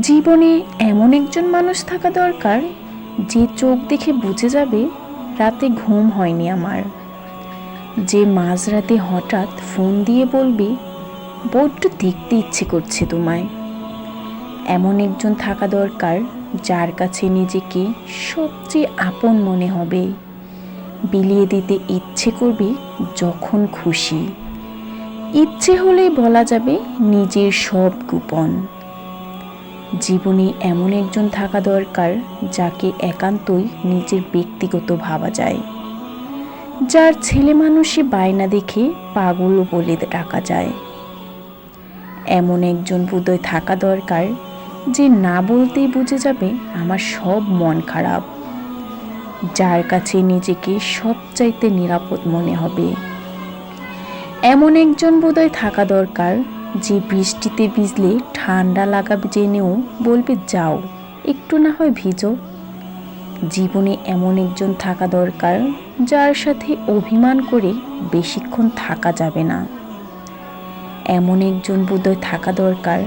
জীবনে এমন একজন মানুষ থাকা দরকার, যে চোখ দেখে বুঝে যাবে রাতে ঘুম হয়নি আমার। যে মাঝরাতে হঠাৎ ফোন দিয়ে বলবে, বড্ড দেখতে ইচ্ছে করছে তোমায়। এমন একজন থাকা দরকার, যার কাছে নিজেকে সবচেয়ে আপন মনে হবে। বিলিয়ে দিতে ইচ্ছে করবে যখন খুশি। ইচ্ছে হলেই বলা যাবে নিজের সব গোপন। জীবনে এমন একজন থাকা দরকার যাকে একান্তই নিজের ব্যক্তিগত ভাবা যায়। যার ছেলে মানুষই বায়না দেখে পাগল বলে ডাকা যায়। এমন একজন বোধহয় থাকা দরকার যে না বলতেই বুঝে যাবে আমার সব মন খারাপ। যার কাছে নিজেকে সবচাইতে নিরাপদ মনে হবে। এমন একজন বোধহয় থাকা দরকার যে বৃষ্টিতে ভিজলে ঠান্ডা লাগাবে জেনেও বলবে যাও, একটু না হয় ভিজো। জীবনে এমন একজন থাকা দরকার, যার সাথে অভিমান করে বেশিক্ষণ থাকা যাবে না। এমন একজন বোধহয় থাকা দরকার,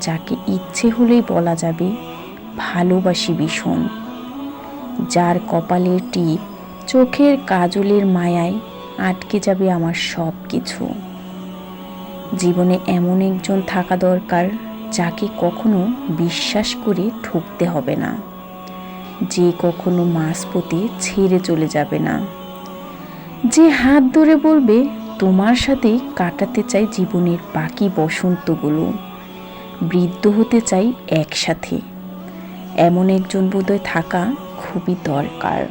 যাকে ইচ্ছে হলেই বলা যাবে, ভালোবাসি ভীষণ। যার কপালের টিপ, চোখের কাজলের মায়ায় আটকে যাবে আমার সব কিছু জীবনে এমন একজন থাকা দরকার যাকে কখনো বিশ্বাস করে ঠকতে হবে না। যে কখনো মাঝপথে ছেড়ে চলে যাবে না। যে হাত ধরে বলবে, তোমার সাথে কাটাতে চাই জীবনের বাকি বসন্তগুলো। বৃদ্ধ হতে চাই একসাথে। এমন একজন বোধহয় থাকা খুবই দরকার।